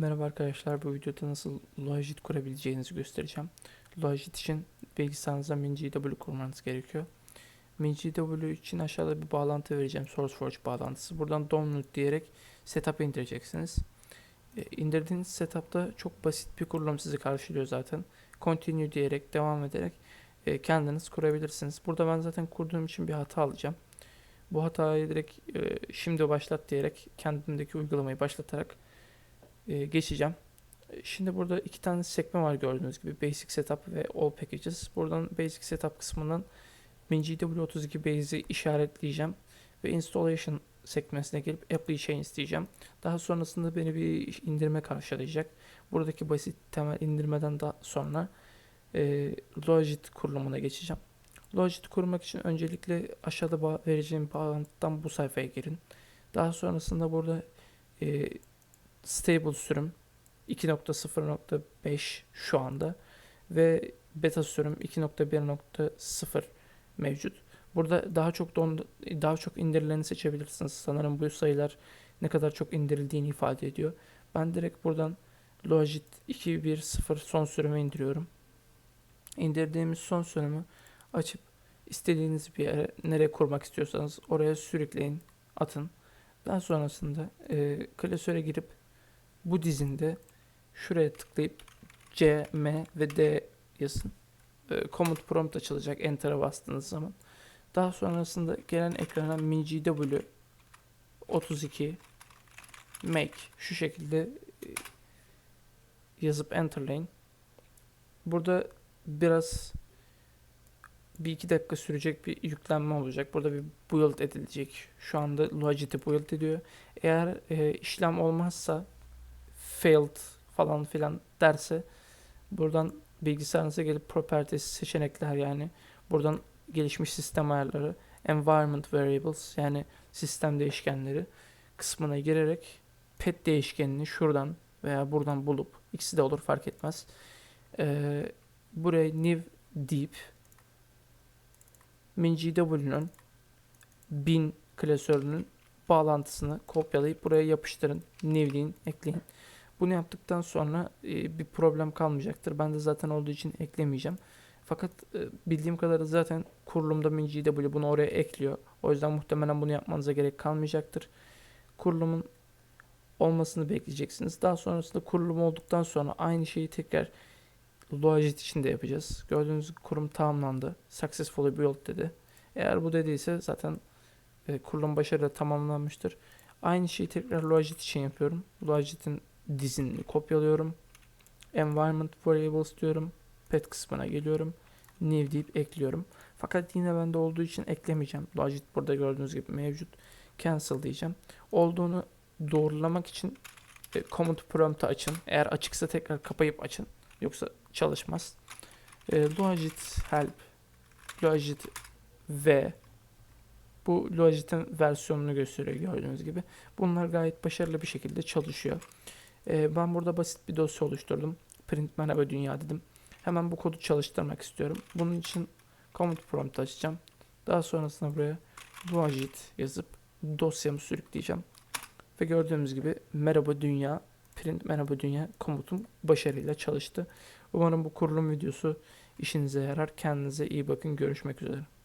Merhaba arkadaşlar, bu videoda nasıl Logit kurabileceğinizi göstereceğim. Logit için bilgisayarınıza MinGW kurmanız gerekiyor. MinGW için aşağıda bir bağlantı vereceğim, SourceForge bağlantısı. Buradan download diyerek setup indireceksiniz. E, indirdiğiniz setupta çok basit bir kurulum sizi karşılıyor zaten. Continue diyerek, devam ederek e, kendiniz kurabilirsiniz. Burada ben zaten kurduğum için bir hata alacağım. Bu hatayı direkt e, şimdi başlat diyerek kendimdeki uygulamayı başlatarak e, geçeceğim. Şimdi burada iki tane sekme var gördüğünüz gibi Basic Setup ve All Packages. Buradan Basic Setup kısmından MinGW32 Base'i işaretleyeceğim ve Installation sekmesine gelip Apply Change diyeceğim. Daha sonrasında beni bir indirme karşılayacak. Buradaki basit temel indirmeden daha sonra e, Logit kurulumuna geçeceğim. Logit kurmak için öncelikle aşağıda ba- vereceğim bağlantıdan bu sayfaya girin. Daha sonrasında burada e, stable sürüm 2.0.5 şu anda ve beta sürüm 2.1.0 mevcut. Burada daha çok don, daha çok indirileni seçebilirsiniz. Sanırım bu sayılar ne kadar çok indirildiğini ifade ediyor. Ben direkt buradan Logit 2.1.0 son sürümü indiriyorum. İndirdiğimiz son sürümü açıp istediğiniz bir yere nereye kurmak istiyorsanız oraya sürükleyin, atın. Daha sonrasında e, klasöre girip bu dizinde şuraya tıklayıp C, M ve D yazın. E, Command prompt açılacak Enter'a bastığınız zaman. Daha sonrasında gelen ekrana MinGW 32 make şu şekilde e, yazıp enterlayın. Burada biraz bir iki dakika sürecek bir yüklenme olacak. Burada bir build edilecek. Şu anda Logit'i build ediyor. Eğer e, işlem olmazsa failed falan filan derse buradan bilgisayarınıza gelip properties seçenekler yani buradan gelişmiş sistem ayarları environment variables yani sistem değişkenleri kısmına girerek pet değişkenini şuradan veya buradan bulup ikisi de olur fark etmez. Ee, buraya new deyip MinGW'nun bin klasörünün bağlantısını kopyalayıp buraya yapıştırın. New deyin, ekleyin. Bunu yaptıktan sonra e, bir problem kalmayacaktır. Ben de zaten olduğu için eklemeyeceğim. Fakat e, bildiğim kadarıyla zaten kurulumda MinGW bunu oraya ekliyor. O yüzden muhtemelen bunu yapmanıza gerek kalmayacaktır. Kurulumun olmasını bekleyeceksiniz. Daha sonrasında kurulum olduktan sonra aynı şeyi tekrar Logit için de yapacağız. Gördüğünüz kurum tamamlandı. Successfully built dedi. Eğer bu dediyse zaten e, kurulum başarıyla tamamlanmıştır. Aynı şeyi tekrar Logit için yapıyorum. Logit'in dizini kopyalıyorum. Environment variables diyorum. Pet kısmına geliyorum. New deyip ekliyorum. Fakat yine bende olduğu için eklemeyeceğim. Logit burada gördüğünüz gibi mevcut. Cancel diyeceğim. Olduğunu doğrulamak için e, command prompt'ı açın. Eğer açıksa tekrar kapayıp açın. Yoksa çalışmaz. E, Logit help Logit V bu Logit'in versiyonunu gösteriyor gördüğünüz gibi. Bunlar gayet başarılı bir şekilde çalışıyor. E, ben burada basit bir dosya oluşturdum. Print merhaba dünya dedim. Hemen bu kodu çalıştırmak istiyorum. Bunun için command prompt açacağım. Daha sonrasında buraya Logit yazıp dosyamı sürükleyeceğim. Ve gördüğümüz gibi merhaba dünya print merhaba dünya komutum başarıyla çalıştı. Umarım bu kurulum videosu işinize yarar. Kendinize iyi bakın. Görüşmek üzere.